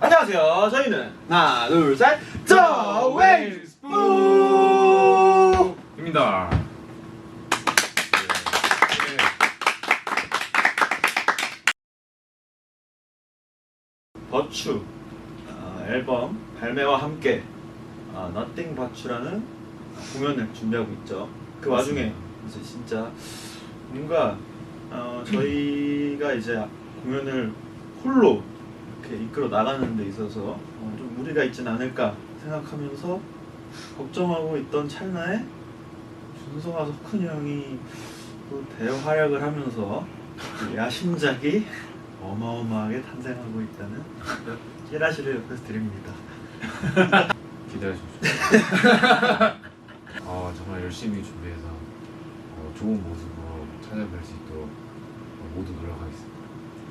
안녕하세요. 저희는 하나, 둘, 셋, 더 웨이스 입니다. 버추 어, 앨범 발매와 함께 어, Nothing But추라는 공연을 준비하고 있죠. 그 와중에 이제 진짜 뭔가 어, 저희가 이제 공연을 홀로 이렇게 이끌어 나가는 데 있어서 어, 좀 무리가 있진 않을까 생각하면서 걱정하고 있던 찰나에 준서와 석훈이 형이 또 대활약을 하면서 그 야심작이 어마어마하게 탄생하고 있다는 그 찌라시를 옆에서 드립니다. 기대해 주십시오. 어, 정말 열심히 준비해서 어, 좋은 모습으로 찾아뵐 수 있도록 어, 모두 노력하겠습니다.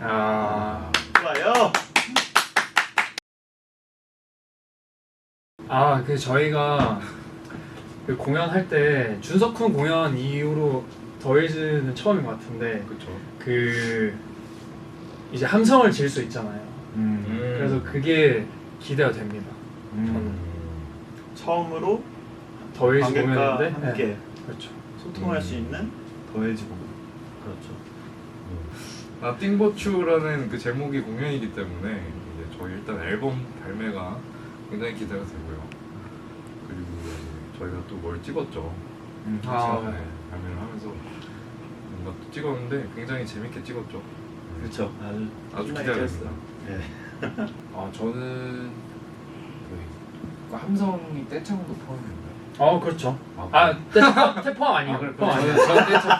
아, 좋아요. 아, 그 저희가 그 공연할 때 준석훈 공연 이후로 더이즈는 처음인 것 같은데 그렇죠. 그 이제 함성을 질 수 있잖아요. 음. 그래서 그게 기대가 됩니다. 음. 처음으로 더이즈 관객과 공연인데 함께 네, 그렇죠. 소통할 음. 수 있는 더해지 공연. 그렇죠. 나띵버추라는 그 제목이 공연이기 때문에 이제 저희 일단 앨범 발매가 굉장히 기대가 되고요. 그리고 저희가 또 뭘 찍었죠. 음. 아, 네, 발매를 하면서 뭔가 또 찍었는데 굉장히 재밌게 찍었죠. 그렇죠. 아주 아주 기대가. 됩니다. 네. 아, 저는 그, 그 함성이 떼창도 포함입니다. 어, 그렇죠. 아, 아, 태, 태 포함 아니에요? 아, 그래, 포함 아니에요? 저는 떼창.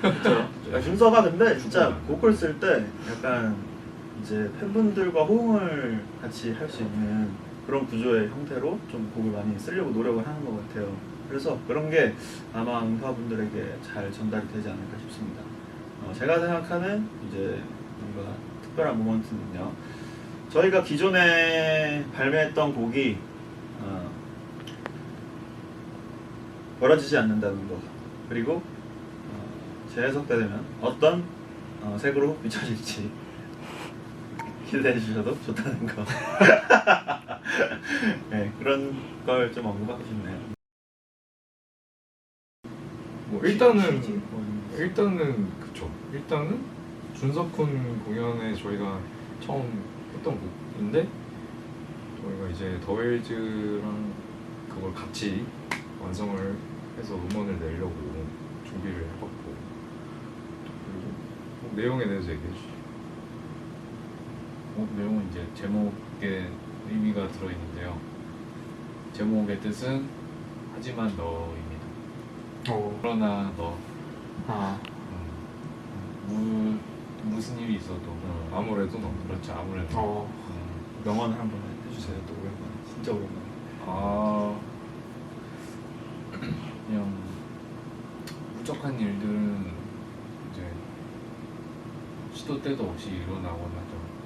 그렇죠. 야, 준서가 근데 진짜 보컬 쓸 때 약간 이제 팬분들과 호응을 같이 할 수 있는 그런 구조의 형태로 좀 곡을 많이 쓰려고 노력을 하는 것 같아요. 그래서 그런 게 아마 음파분들에게 잘 전달이 되지 않을까 싶습니다. 어, 제가 생각하는 이제 뭔가 특별한 모먼트는요. 저희가 기존에 발매했던 곡이 어, 벌어지지 않는다는 거 그리고 어, 재해석되면 어떤 어, 색으로 비춰질지 기대해 주셔도 좋다는 거 네, 그런 걸 좀 언급하고 싶네요 뭐 일단은? 뭐 일단은 그쵸. 일단은 준석훈 공연에 저희가 처음 했던 곡인데 저희가 이제 더웨이즈랑 그걸 같이 완성을 해서 음원을 내려고 준비를 해봤고 그리고 뭐 내용에 대해서 얘기해 주시죠. 어, 내용은 이제 제목에 의미가 들어있는데요. 제목의 뜻은 하지만 너입니다. 어, 그러나 너. 아, 음, 무, 무슨 일이 있어도 어, 아무래도 너무 그렇죠 아무래도. 어, 음, 명언을 한번 해주세요 또 오랜만에. 진짜 오랜만에. 아. 그냥 무적한 일들은 이제 시도 때도 없이 일어나곤 하죠.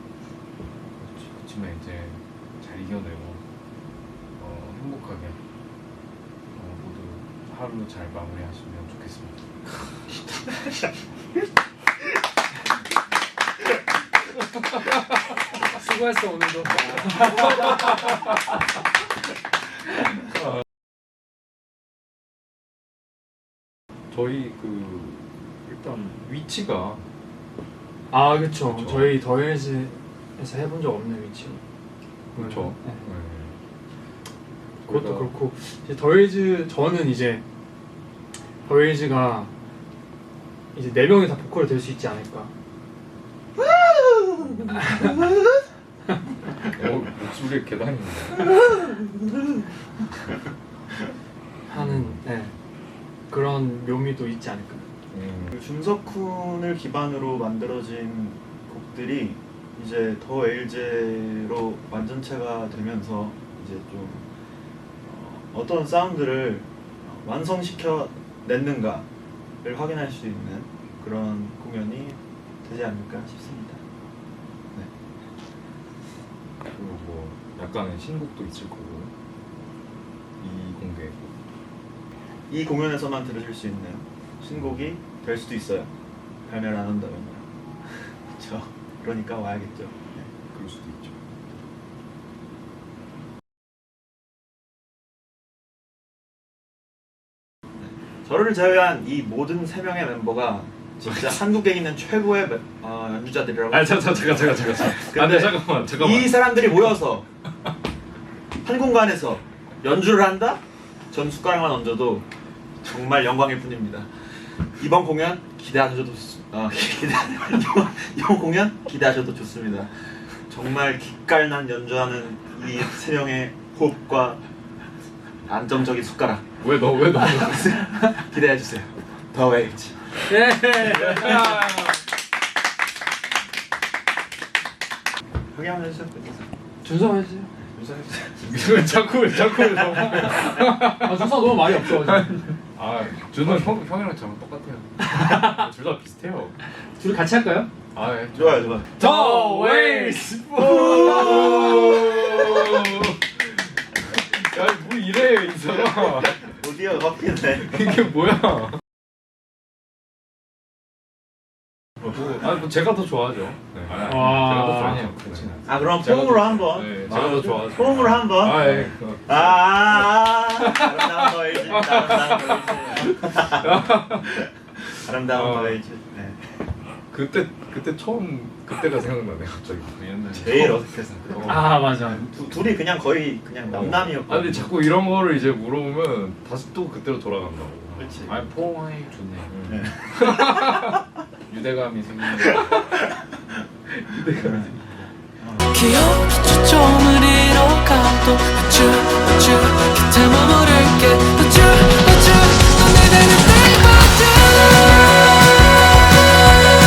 그렇지만 이제 잘 이겨내고 어, 행복하게 어, 모두 하루 잘 마무리하시면 좋겠습니다. 수고했어 오늘도. 저희 그 일단 위치가 아, 그렇죠. 그쵸. 저희 더이즈 에서 해본 적 없는 위치로. 그렇죠. 네. 네. 그것도 그렇고 이제 더일즈 저는 이제 더일즈가 이제 네 명이 다 보컬이 될 수 있지 않을까. 어, 목소리 계단입니다. 하는 네. 그런 묘미도 있지 않을까. 음, 그 준석훈을 기반으로 만들어진 곡들이 이제 더 에일제로 완전체가 되면서 이제 좀 어, 떤 사운드를 어, 완성시켜 냈는가를 확인할 수 있는 그런 공연이 되지 않을까 싶습니다. 네. 그리고 뭐 약간의 신곡도 있을 거고 이 공개 이 공연에서만 들으실 수 있는 신곡이 될 수도 있어요. 발매를 안 한다면. 그러니까 와야겠죠. 그럴 수도 있죠. 저를 제외한 이 모든 세 명의 멤버가 진짜 한국에 있는 최고의 멤- 어, 연주자들이라고. 아 잠깐 잠깐 잠깐 잠깐 잠깐. 근데 안돼 잠깐만 잠깐만. 이 사람들이 모여서 한 공간에서 연주를 한다? 전 숟가락만 얹어도 정말 영광일 뿐입니다. 이번 공연 기대하셔도 좋- 어, 기대 이번, 이번 공연 기대하셔도 좋습니다. 정말 기깔난 연주하는 이 세 명의 호흡과 안정적인 숟가락 왜 너 왜 너? 기대해 주세요. 더 웨이트. 예. 형이 한번 해주세요. 준성 해주세요. 윤서 해주세요. 왜 자꾸 왜 자꾸 왜 너? 아 준성 너무 말이 없어. 아 준호 형 형이랑 저랑 똑같아요. 둘 다 비슷해요. 둘이 같이 할까요? 아 예. 좋아요, 좋아요. 더 웨이스. 야뭐 이래 이 사람. 오디오 바뀌네. 이게 뭐야? 아뭐 제가 더 좋아하죠. 네. 와. 제가 더. 아니요, 그렇진 않아요. 아 그럼 제가 폼으로 더- 한번. 네, 제가 더 좋아하죠. 폼으로 한번. 아 예. 그- 아, 아, 아, 아름다운 거이지, 아름다운 거이지. 아름다운 어. 거이지. 네. 그때 그때 처음 그때가 생각나네 갑자기. 옛날에 제일 어색했어. 어. 아 맞아. 두, 둘이 그냥 거의 그냥 남남이었고. 아 근데 자꾸 이런 거를 이제 물어보면 다시 또 그때로 돌아간다고. 그렇지. 아 포옹이 좋네요. 네. 유대감이 생기는. 기억 초점을 잃어가도 쭉